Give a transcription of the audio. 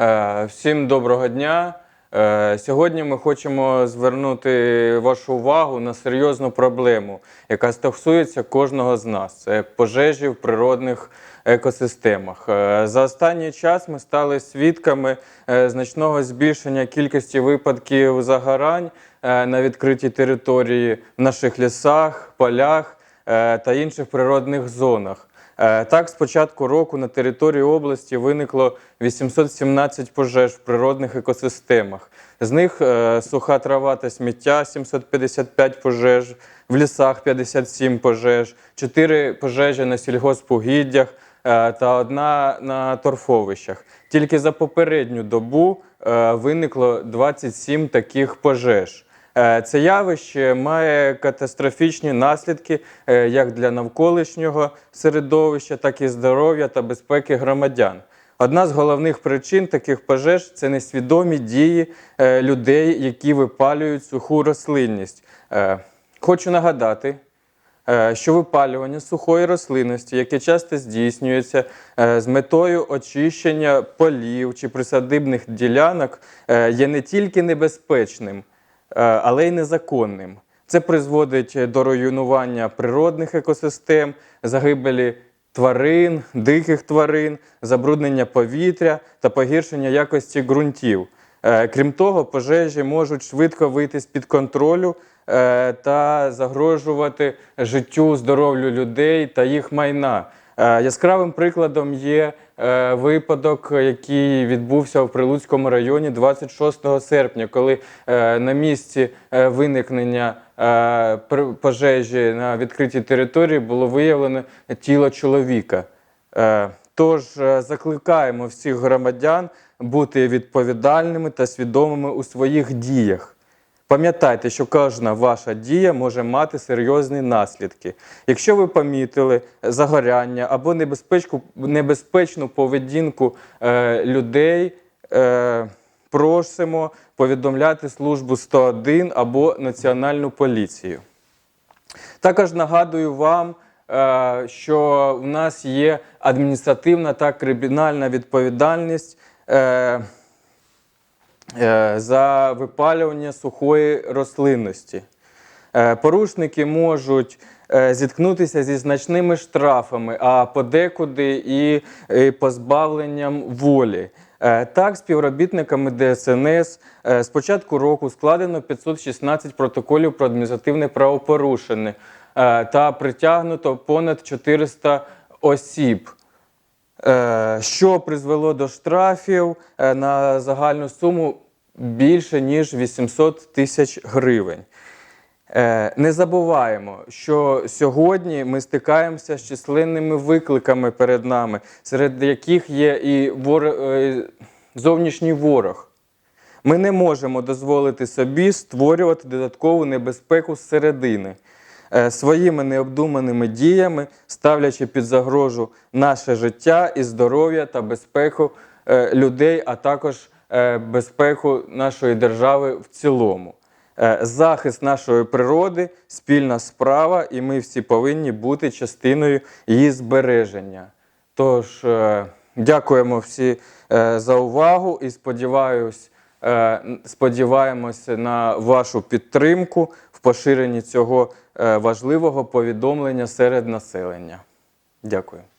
Е, Всім доброго дня. Е, Сьогодні ми хочемо звернути вашу увагу на серйозну проблему, яка стосується кожного з нас. Це пожежі в природних екосистемах. Е, За останній час ми стали свідками значного збільшення кількості випадків загорань на відкритій території в наших лісах, полях та інших природних зонах. Е, Так, з початку року на території області виникло 817 пожеж в природних екосистемах. З них е, суха трава та сміття 755 пожеж, в лісах 57 пожеж, 4 пожежі на сільгоспугіддях е, та одна на торфовищах. Тільки за попередню добу виникло 27 таких пожеж. Е, Це явище має катастрофічні наслідки е, як для навколишнього середовища, так і здоров'я та безпеки громадян. Одна з головних причин таких пожеж це несвідомі дії е, людей, які випалюють суху рослинність. Хочу нагадати, що випалювання сухої рослинності, яке часто здійснюється з метою очищення полів чи присадибних ділянок, є не тільки небезпечним, але й незаконним. Це призводить до руйнування природних екосистем, загибелі тварин, диких тварин, забруднення повітря та погіршення якості ґрунтів. Е, Крім того, пожежі можуть швидко вийти з-під контролю е, та загрожувати життю, здоров'ю людей та їх майна. Е, Яскравим прикладом є е, випадок, який відбувся в Прилуцькому районі 26 серпня, коли е, на місці виникнення пожежі на відкритій території було виявлено тіло чоловіка. Тож закликаємо всіх громадян бути відповідальними та свідомими у своїх діях. Пам'ятайте, що кожна ваша дія може мати серйозні наслідки. Якщо ви помітили загоряння або небезпечку, небезпечну поведінку е, людей, е, просимо повідомляти службу 101 або Національну поліцію. Також нагадую вам, е, що в нас є адміністративна та кримінальна відповідальність е, за випалювання сухої рослинності. Е, Порушники можуть е, зіткнутися зі значними штрафами, а подекуди і е, позбавленням волі. Е, Так, співробітниками ДСНС е, з початку року складено 516 протоколів про адміністративне правопорушення е, та притягнуто понад 400 осіб. Що призвело до штрафів е, на загальну суму більше ніж 800 тисяч гривень. Е, Не забуваємо, що сьогодні ми стикаємося з численними викликами перед нами, серед яких є і вор... е, зовнішній ворог. Ми не можемо дозволити собі створювати додаткову небезпеку зсередини своїми необдуманими діями, ставлячи під загрожу наше життя і здоров'я та безпеку е, людей, а також е, безпеку нашої держави в цілому. Е, Захист нашої природи спільна справа, і ми всі повинні бути частиною її збереження. Тож е, дякуємо всі е, за увагу і сподіваюсь, е, сподіваємося на вашу підтримку в поширенні цього е, важливого повідомлення серед населення. Дякую.